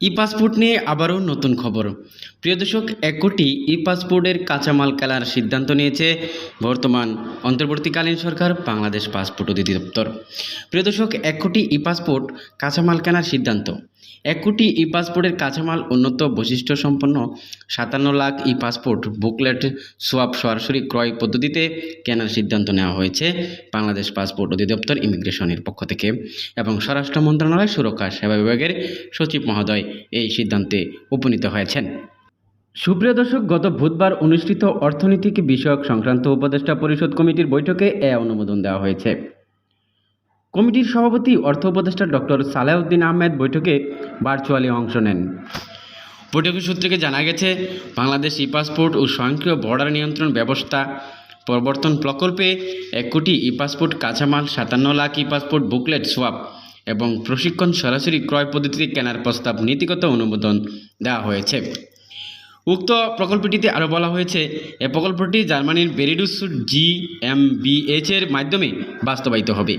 ই passport নিয়ে আবারও নতুন খবর। প্রিয় দর্শক, এক কোটি ই পাসপোর্টের কাঁচামাল কেলার সিদ্ধান্ত নিয়েছে বর্তমান অন্তর্বর্তীকালীন সরকার বাংলাদেশ পাসপোর্ট অধিদপ্তর। প্রিয় দর্শক, এক কোটি ই পাসপোর্ট কাঁচামাল কেনার সিদ্ধান্ত। এক কোটি ই পাসপোর্টের কাঁচামাল উন্নত বৈশিষ্ট্য সম্পন্ন সাতান্ন lakh E passport booklet swap সরাসরি ক্রয় পদ্ধতিতে কেনার সিদ্ধান্ত নেওয়া হয়েছে বাংলাদেশ পাসপোর্ট অধিদপ্তর ইমিগ্রেশনের পক্ষ থেকে। এবং স্বরাষ্ট্র মন্ত্রণালয়, সুরক্ষা সেবা বিভাগের সচিব মহোদয় এই সিদ্ধান্তে উপনীত হয়েছেন। সুপ্রিয় দর্শক, গত বুধবার অনুষ্ঠিত অর্থনৈতিক বিষয়ক সংক্রান্ত উপদেষ্টা পরিষদ কমিটির বৈঠকে এ অনুমোদন দেওয়া হয়েছে। কমিটির সভাপতি, অর্থ উপদেষ্টা ডক্টর সালাউদ্দিন আহমেদ বৈঠকে ভার্চুয়ালি অংশ নেন। বৈঠকের সূত্রে জানা গেছে, বাংলাদেশ ই পাসপোর্ট ও স্বয়ংক্রিয় বর্ডার নিয়ন্ত্রণ ব্যবস্থা প্রবর্তন প্রকল্পে এক কোটি ই পাসপোর্ট কাঁচামাল, সাতান্ন লাখ ই পাসপোর্ট বুকলেট সোয়াপ এবং প্রশিক্ষণ সরাসরি ক্রয় পদ্ধতিতে কেনার প্রস্তাব নীতিগত অনুমোদন দেওয়া হয়েছে। উক্ত প্রকল্পটিতে আরও বলা হয়েছে, এ প্রকল্পটি জার্মানির বেরিডুস জি এম এর মাধ্যমে বাস্তবায়িত হবে।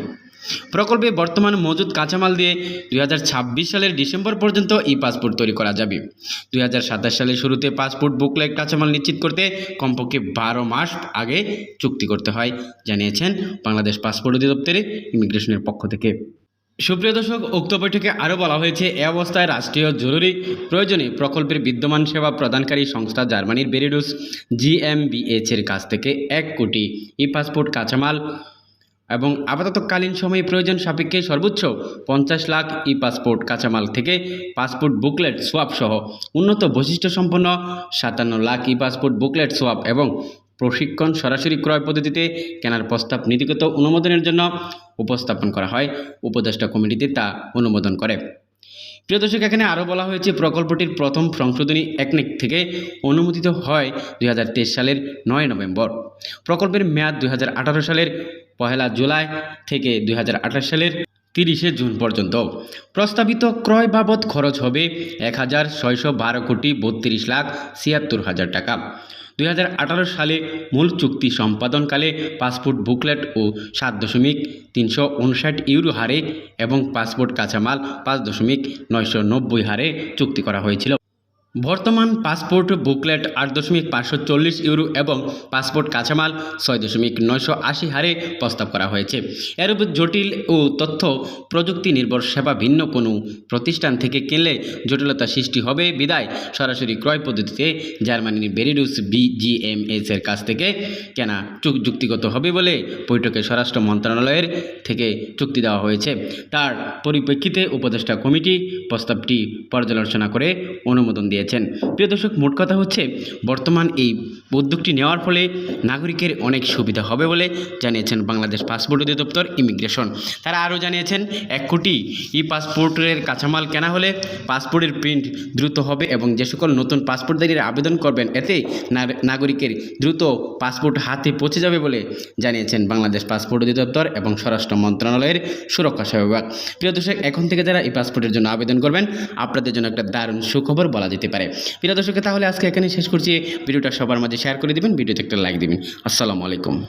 প্রকল্পে বর্তমান মজুদ কাঁচামাল দিয়ে দুই হাজার ছাব্বিশ সালের ডিসেম্বর পর্যন্ত ই পাসপোর্ট তৈরি করা যাবে। দুই সালের শুরুতে পাসপোর্ট বুকলেট কাঁচামাল নিশ্চিত করতে কমপক্ষে বারো মাস আগে চুক্তি করতে হয়, জানিয়েছেন বাংলাদেশ পাসপোর্ট অধিদপ্তরে ইমিগ্রেশনের পক্ষ থেকে। সুপ্রিয় দর্শক, উক্ত বৈঠকে আরও বলা হয়েছে, এ অবস্থায় রাষ্ট্রীয় জরুরি প্রয়োজনে প্রকল্পের বিদ্যমান সেবা প্রদানকারী সংস্থা জার্মানির বেরিডুস জিএমবিএচ এর কাছ থেকে এক কোটি ই পাসপোর্ট কাঁচামাল এবং আপাততকালীন সময়ে প্রয়োজন সাপেক্ষে সর্বোচ্চ পঞ্চাশ লাখ ই পাসপোর্ট কাঁচামাল থেকে পাসপোর্ট বুকলেট সোয়াপ সহ উন্নত বৈশিষ্ট্য সম্পন্ন সাতান্ন lakh E passport booklet swap এবং প্রশিক্ষণ সরাসরি ক্রয় পদ্ধতিতে কেনার প্রস্তাব নীতিগত অনুমোদনের জন্য উপস্থাপন করা হয়, উপদেষ্টা কমিটিতে তা অনুমোদন করে। প্রিয় দর্শক, এখানে আরও বলা হয়েছে, প্রকল্পটির প্রথম সংশোধনী একনেক থেকে অনুমোদিত হয় দুই হাজার তেইশ সালের নয় নভেম্বর। প্রকল্পের মেয়াদ দুই হাজার আঠারো সালের পহেলা জুলাই থেকে দু হাজার আঠারো সালের তিরিশে জুন পর্যন্ত। প্রস্তাবিত ক্রয় বাবদ খরচ হবে এক হাজার ছয়শো বারো কোটি বত্রিশ লাখ ছিয়াত্তর হাজার টাকা। দু হাজার আঠারো সালে মূল চুক্তি সম্পাদনকালে পাসপোর্ট বুকলেট ও সাত দশমিক তিনশো উনষাট ইউরো হারে এবং পাসপোর্ট কাঁচামাল পাঁচ দশমিক নয়শো নব্বই হারে চুক্তি করা হয়েছিল। বর্তমান পাসপোর্ট বুকলেট আট দশমিক পাঁচশো চল্লিশ ইউরো এবং পাসপোর্ট কাঁচামাল ছয় দশমিক নয়শো আশি হারে প্রস্তাব করা হয়েছে। এর উপর জটিল ও তথ্য প্রযুক্তি নির্ভর সেবা ভিন্ন কোনো প্রতিষ্ঠান থেকে কিনলে জটিলতা সৃষ্টি হবে বিদায়। সরাসরি ক্রয় পদ্ধতিতে জার্মানির বেরিডুস বিজিএমএস এর কাছ থেকে কেনা যুক্তিগত হবে বলে বৈঠকে স্বরাষ্ট্র মন্ত্রণালয়ের থেকে চুক্তি দেওয়া হয়েছে। তার পরিপ্রেক্ষিতে উপদেষ্টা কমিটি প্রস্তাবটি পর্যালোচনা করে অনুমোদন দিয়েছেন। প্রিয় দর্শক, মোট কথা হচ্ছে, বর্তমান এই উদ্যোগটি নেওয়ার ফলে নাগরিকের অনেক সুবিধা হবে বলে জানিয়েছেন বাংলাদেশ পাসপোর্ট অধিদপ্তর ইমিগ্রেশন। তারা আরও জানিয়েছেন, এক কোটি ই পাসপোর্টের কাঁচামাল কেনা হলে পাসপোর্টের প্রিন্ট দ্রুত হবে এবং যে সকল নতুন পাসপোর্টধারীরা আবেদন করবেন, এতে নাগরিকের দ্রুত পাসপোর্ট হাতে পৌঁছে যাবে বলে জানিয়েছেন বাংলাদেশ পাসপোর্ট অধিদপ্তর এবং স্বরাষ্ট্র মন্ত্রণালয়ের সুরক্ষা সেবা বিভাগ। প্রিয় দর্শক, এখন থেকে যারা এই পাসপোর্টের জন্য আবেদন করবেন, আপনাদের জন্য একটা দারুণ সুখবর বলা যেতে পারে। প্রিয় দর্শক, তাহলে আজকে এখানে শেষ করছি। ভিডিওটা সবার মাঝে শেয়ার করে দেবেন, ভিডিওতে একটা লাইক দেবেন। আসসালামু আলাইকুম।